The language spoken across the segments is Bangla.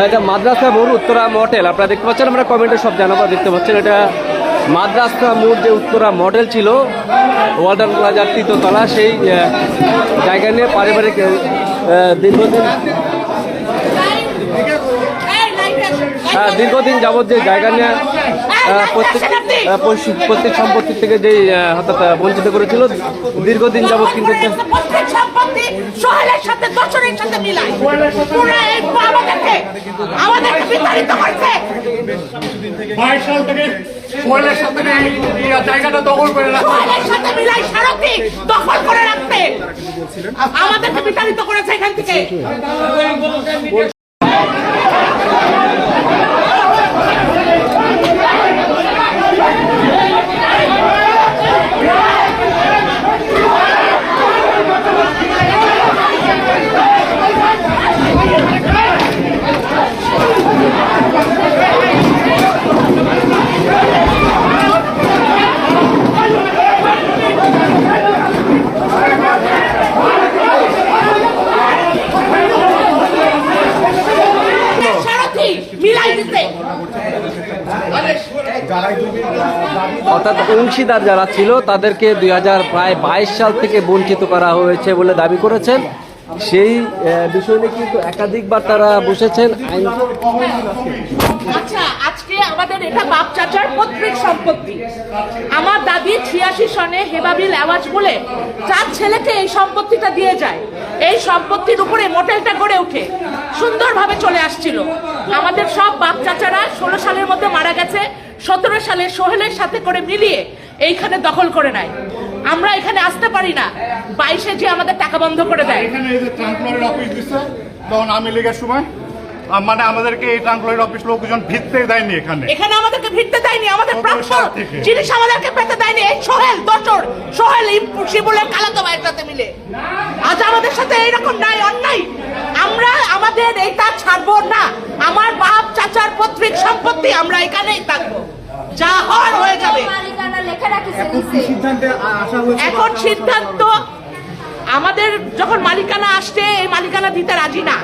এটা মাদ্রাসা মোড় উত্তরা মডেল আপনারা দেখতে পাচ্ছেন আমরা কমেন্টে সব জানাব দেখতে পাচ্ছেন এটা মাদ্রাসা মোড় যে উত্তরা মডেল ছিল ওয়ার্ডান প্লাজার তৃতীয়তলা সেই জায়গা নিয়ে পারিবারিক দীর্ঘদিন হ্যাঁ দীর্ঘদিন যাবৎ যে জায়গা নিয়ে প্রত্যেক প্রত্যেক সম্পত্তি থেকে যেই আহ, বঞ্চিত করেছিল দীর্ঘদিন যাবৎ কিন্তু সোহেলের সাথে দশরের সাথে এই আমাদেরকে আমাদেরকে বিতাড়িত করছে। বাইশ সাল থেকে সোহেলের সাথে এই এই জায়গাটা দখল করে রাখছে। সোহেলের সাথে মিলাই সারথি দখল করে রাখতে। আমাদেরকে বিতাড়িত করেছে এখান থেকে সারথি মিলাই দিতে অর্থাৎ অংশীদার যারা ছিল, তাদেরকে দুই হাজার প্রায় বাইশ সাল থেকে বঞ্চিত করা হয়েছে বলে দাবি করেছেন। সেই বিষয় নিয়ে কিন্তু একাধিকবার তারা বসেছেন। আচ্ছা এটা সম্পত্তি। আমার দাদি ছিয়াশি সনে আওয়াজ বলে ছেলেকে এই সম্পত্তিটা দিয়ে যায়, এই সম্পত্তির উপরে মোটেলটা গড়ে ওঠে, সুন্দরভাবে চলে আসছিল। আমাদের সব বাপ চাচারা ষোলো সালের মধ্যে মারা গেছে সতেরো সালে সোহেলের সাথে করে মিলিয়ে এইখানে দখল করে নেয়। আমরা এখানে আসতে পারি না। বাইশে যে আমাদের টাকা বন্ধ করে দেয়। এখানে এই যে ট্রান্সফারের অফিস দিচ্ছে তখন আমি লীগের সময় মানে আমাদেরকে এই ট্রান্সফারের অফিস লোকজন ভিত্তে দেয়নি এখানে। এখানে আমাদেরকে ভিড়তে দেয়নি আমাদের প্রাপ্য জিনিস আমাদেরকে পেতে দেয়নি। এই সোহেল দচর সোহেল শিবুলের কালাতো ভাইয়ের সাথে মিলে। আজ আমাদের সাথে এইরকম নাই অন্যায়। আমরা আমাদের এইটা ছাড়বো না। আমার বাপ চাচার পৈতৃক সম্পত্তি আমরা এখানেই থাকব। যা হওয়ার হয়ে যাবে। এখন সিদ্ধান্ত আমাদের যখন মালিকানা আসছে এই মালিকানা দিতে রাজি না।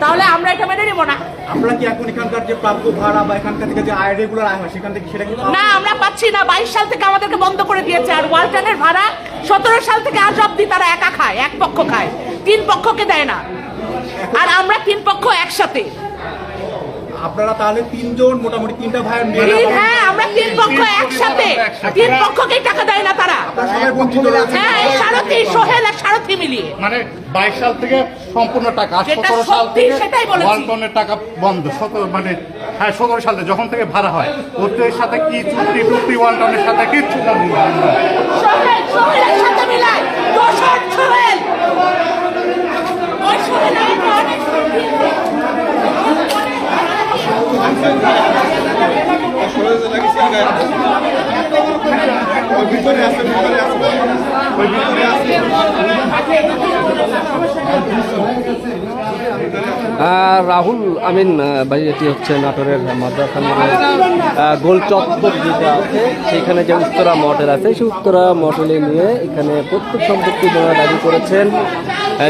তাহলে আমরা এটা মেনে নেব না। আমরা কি এখন এখানকার যে প্রাপ্য ভাড়া বা এখানকার থেকে যে আয় রেগুলার আয় হয় সেখান থেকে সেটা না আমরা পাচ্ছি না। বাইশ সাল থেকে আমাদেরকে বন্ধ করে দিয়েছে। আর ওয়ালটনের ভাড়া সতেরো সাল থেকে আজ অব্দি তারা একা খায় এক পক্ষ খায়। তিন পক্ষকে দেয় না। আর আমরা তিন পক্ষ একসাথে। আপনারা তাহলে তিনজন মোটামুটি তিনটা ভাইয়ের মেয়ে হ্যাঁ আমরা তিন পক্ষ একসাথে। তিন পক্ষকেই টাকা দেয় না তারা। সবাই বঞ্চিত রয়েছে হ্যাঁ এই সারথি সোহেল আর সারথি মিলিয়ে। মানে বাইশ সাল থেকে সম্পূর্ণ টাকা আর যেটা সতেরো সাল থেকে সেটাই বলেছি। ওয়ালটনের টাকা বন্ধ। সতেরো মানে হ্যাঁ সতেরো সালে যখন থেকে ভাড়া হয় ওদের সাথে কি চুক্তি টুক্তি ওয়ালটনের সাথে কিচ্ছু না সোহেল সোহেলের সাথে মিলায়। দোষর সোহেল। ওই সোহেল রাহুল আমিন ভাই এটি হচ্ছে নাটোরের মাদ্রাসা মোড়ের, আহ, গোল চত্বর যেটা আছে। সেখানে যে উত্তরা মডেল আছে সেই উত্তরা মডেলে নিয়ে এখানে প্রত্যেক সম্পত্তি যারা দাবি করেছেন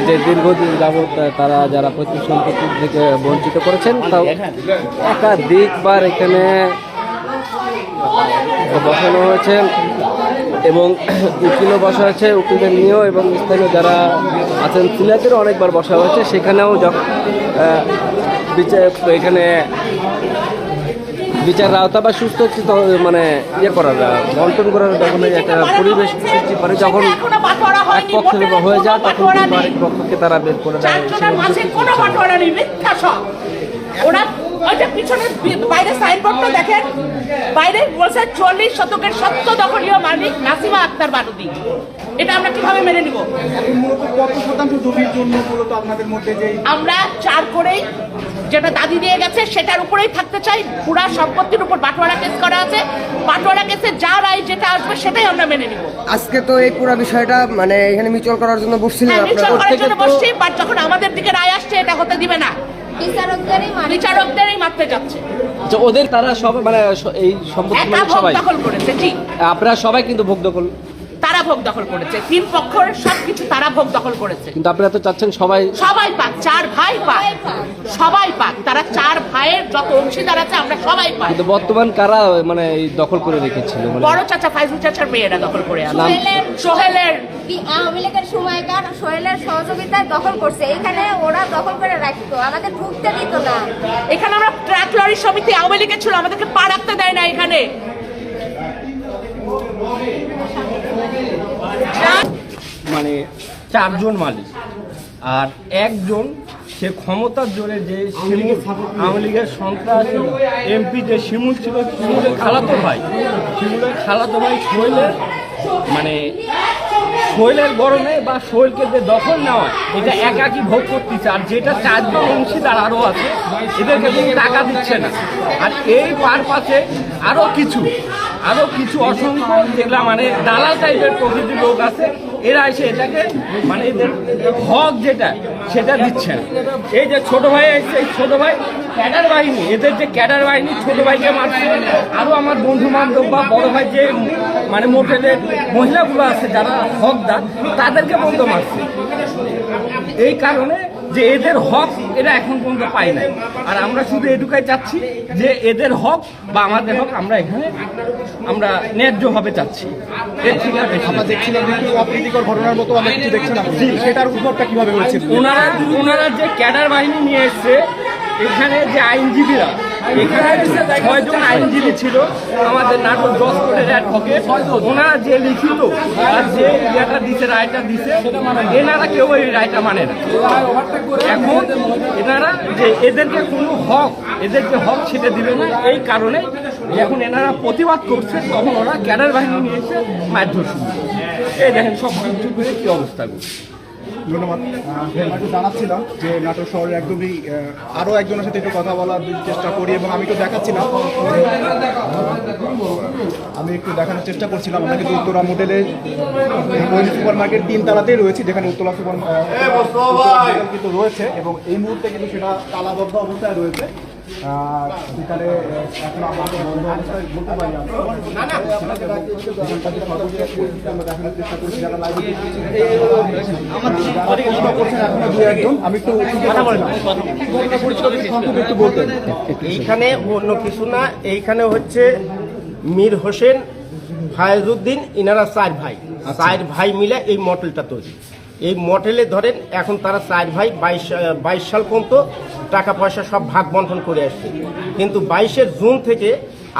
যে দীর্ঘদিন আহ, তারা যারা প্রত্যেক সম্পত্তি থেকে বঞ্চিত করেছেন তাও একাধিকবার এখানে বসানো হয়েছে এবং উকিলও বসা হয়েছে উকিলদের নিয়েও এবং স্থানীয় যারা আছেন সিলেটেরও অনেকবার বসা হয়েছে। সেখানেও যখন বিচার এখানে বিচার আওতা বা সুস্থ মানে ইয়ে করার বন্টন করার যখন এই একটা পরিবেশ সৃষ্টি করে। যখন এক হয়নি, পক্ষ হয়ে যায় তখন আরেক পক্ষকে তারা বের করে দেয়। চারজনের মাঝে কোনো বাটোয়ারা নেই মিথ্যা সব। ওরা ওই যে পিছনে বাইরে সাইনবোর্ডটা দেখেন। বাইরে বলছে চল্লিশ শতকের সত্য দখলীয় মালিক নাসিমা আক্তার বানুদি এটা আমরা কীভাবে মেনে নিব? আমরা চার করেই যেটা দাদি দিয়ে গেছে সেটার উপরেই থাকতে চাই। পুরা সম্পত্তির উপর বাটোয়ারা কেস করা আছে। বাটোয়ারা কেসে যা রায় যেটা আসবে সেটাই আমরা মেনে নিব। আজকে তো এই পুরো বিষয়টা মানে এখানে মিউচুয়াল করার জন্য বসছিলেন হ্যাঁ আপনারা মিউচুয়াল করার জন্য তো বসছি বাট যখন আমাদের দিকে রায় আসছে এটা হতে দিবে না। বিচারকদেরই মারতে যাচ্ছে। আচ্ছা, ওদের তারা সব মানে এই সম্পত্তি ভোগ সবাই? দখল করেছে জি। আপনারা সবাই কিন্তু ভোগ দখল তারা ভোগ দখল করেছে। তিন পক্ষের সবকিছু তারা ভোগ দখল করেছে। কিন্তু আপনারা তো চাচ্ছেন সবাই সবাই পাক চার ভাই পাক। সবাই পাক। তারা চার ভাইয়ের যত অংশীদার আছে আমরা সবাই পাই। কিন্তু বর্তমান কারা মানে এই দখল করে রেখেছিল? মানে বড় চাচা ফাইজুল চাচার মেয়েরা দখল করে আছে। সোহেলের আওয়ামী লীগের সময়কার সোহেলের সহযোগিতায় দখল করছে। এখানে ওরা দখল করে রাখতো। আমাদের ঢুকতে দিত না। এখানে আমরা ট্রাক লরি সমিতি আওয়ামী লীগের ছিল আমাদেরকে পা রাখতে দেয় না এখানে। মানে চারজন মালিক। আর একজন সে ক্ষমতার জোরে যে আওয়ামী লীগের সন্ত্রাস এমপি যে শিমুল ছিল শিমুলের খালাতো ভাই। শিমুলের খালাতো ভাই শৈলের মানে শৈলের গরমে বা শৈলকে যে দখল নেওয়া, এটা একাকি ভোগ করতে করতেছে। আর যেটা চারজন অংশীদার আরও আছে, এদেরকে কোনো টাকা দিচ্ছে না। আর এই পারপাসে আরও কিছু আরও কিছু অসংখ্য যেগুলা মানে দালাল টাইপের প্রকৃতির লোক আছে এরা এসে এটাকে মানে এদের হক যেটা, সেটা দিচ্ছে না এই যে ছোট ভাই এসছে ছোট ভাই ক্যাডার বাহিনী, এদের যে ক্যাডার বাহিনী, ছোট ভাইকে মারছে। আরও আমার বন্ধু বান্ধব বা বড় ভাই যে মানে মোটেলের মহিলাগুলো আছে যারা হকদার, তাদেরকে বন্ধ মারছে। এই কারণে যে এদের হক এরা এখন পর্যন্ত পাই নাই। আর আমরা শুধু এটুকাই চাচ্ছি যে এদের হক বা আমাদের হক আমরা এখানে আমরা ন্যায্যভাবে চাচ্ছি। আমরা দেখছিলাম অপ্রীতিকর ঘটনার মতো আমরা কিছু দেখছিলাম সেটার উপরটা কীভাবে হয়েছে? ওনারা ওনারা যে ক্যাডার বাহিনী নিয়ে এসছে এখানে যে আইনজীবীরা এখানে ছয়জন আইনজীবী ছিল, আমাদের নাটক দশ কোটের অ্যাডভোকেট। ওনারা যে লিখিত আর যে ইয়েটা দিছে, রায়টা দিছে, এনারা কেউ এই রায়টা মানে না। এখন এনারা যে এদেরকে কোনো হক, এদেরকে হক সেটা দিবে না, এই কারণে যখন এনারা প্রতিবাদ করছে, তখন ওরা ক্যাডার বাহিনী নিয়েছে শুরু এই দেখেন সব কিছু করে কি অবস্থা করছে। ধন্যবাদ। একটু জানাচ্ছিলাম যে নাটোর শহরে একদমই আহ, আরও একজনের সাথে একটু কথা বলার চেষ্টা করি এবং আমি একটু দেখাচ্ছিলাম। আমি একটু দেখানোর চেষ্টা করছিলাম। আমরা কিন্তু উত্তরা কোয়েল সুপার মার্কেট তিন তালাতেই রয়েছে যেখানে উত্তরা সুপার মার্কেট কিন্তু রয়েছে এবং এই মুহূর্তে কিন্তু সেটা তালাবদ্ধ অবস্থায় রয়েছে। এখন বন্ধ অবস্থায় বলতে পারি আমি একটু এইখানে অন্য কিছু না এইখানে হচ্ছে মীর হোসেন ফায়জুদ্দিন ইনারা চার ভাই। চার ভাই মিলে এই মডেলটা তৈরি। এই মডেলে ধরেন এখন তারা চার ভাই, বাইশ বাইশ সাল পর্যন্ত টাকা পয়সা সব ভাগ বন্টন করে আসছে। কিন্তু বাইশের জুন থেকে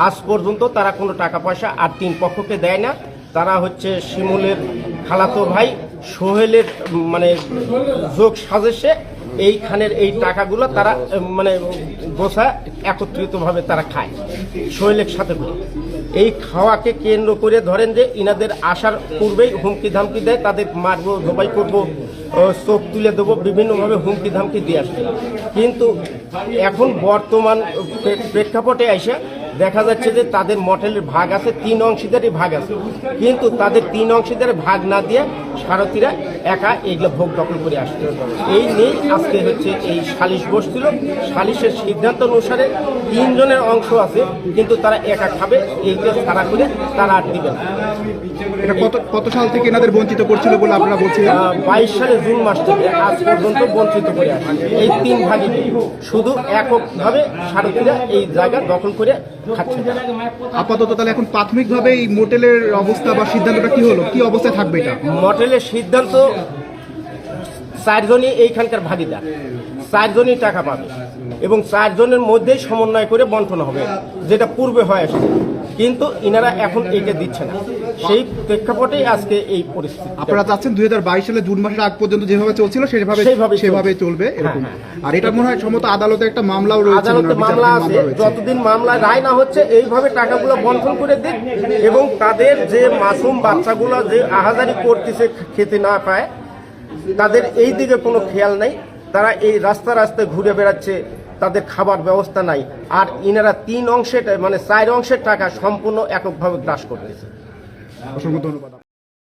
আজ পর্যন্ত তারা কোনো টাকা পয়সা আর তিন পক্ষকে দেয় না। তারা হচ্ছে শিমুলের খালাতো ভাই সোহেলের মানে যোগ সাজেশে এইখানের এই টাকাগুলো তারা মানে গোছা একত্রিতভাবে তারা খায়, সোহেলের সাথে এই খাওয়াকে কেন্দ্র করে ধরেন যে ইনাদের আসার পূর্বেই হুমকি ধামকি দেয়, তাদের মারবো, ধোবাই করব চোখ তুলে দেবো, বিভিন্নভাবে হুমকি ধামকি দিয়ে আসবে কিন্তু এখন বর্তমান প্রেক্ষাপটে এসে দেখা যাচ্ছে যে তাদের মডেলের ভাগ আছে তিন অংশীদারই ভাগ আছে। কিন্তু তাদের তিন অংশীদারের ভাগ না দিয়ে সারথীরা একা এইগুলো ভোগ দখল করে আসছে। এই নিয়ে আজকে হচ্ছে এই সালিশ বসছিল। সালিশের সিদ্ধান্ত অনুসারে তিনজনের অংশ আছে কিন্তু তারা একা খাবে এইটা ছাড়া করে তারা আর দিবে না। এটা কত কত সাল থেকে এনাদের বঞ্চিত করছিল বলে আপনারা বলছিলেন? বাইশ সালে জুন মাস থেকে আজ পর্যন্ত বঞ্চিত করে এই তিন ভাগে শুধু এককভাবে সারথীরা এই জায়গা দখল করে খাচ্ছে আপাতত তাহলে এখন প্রাথমিকভাবে এই মোটেলের অবস্থা বা সিদ্ধান্তটা কি হলো? কি অবস্থায় থাকবে এটা? মডেলের সিদ্ধান্ত চারজনই এইখানকার ভাগিদার। চারজনই টাকা পাবে। এবং চারজনের মধ্যেই সমন্বয় করে বন্টন হবে যেটা পূর্বে হয় আসছে কিন্তু ইনারা এখন এইটা দিচ্ছে না। সেই প্রেক্ষাপটেই আজকে এই পরিস্থিতি। আপনারা চাচ্ছেন দু হাজার বাইশ সালে জুন মাসের আগ পর্যন্ত যেভাবে চলছিল সেভাবে সেভাবে চলবে। চলবে এরকম। হ্যাঁ, আর এটা মনে হয় সম্মত আদালতে একটা মামলাও রয়েছে আদালতে মামলা আছে যতদিন মামলা রায় না হচ্ছে এইভাবে টাকাগুলো বন্টন করে দিক এবং তাদের যে মাসুম বাচ্চাগুলো যে আহাজারি করতেছে খেতে না পায় তাদের এই দিকে কোনো খেয়াল নাই। তারা এই রাস্তা রাস্তায় ঘুরে বেড়াচ্ছে তাদের খাবার ব্যবস্থা নাই। আর ইনারা তিন অংশের মানে চার অংশের টাকা সম্পূর্ণ এককভাবে গ্রাস করতেছে। অসংখ্য ধন্যবাদ।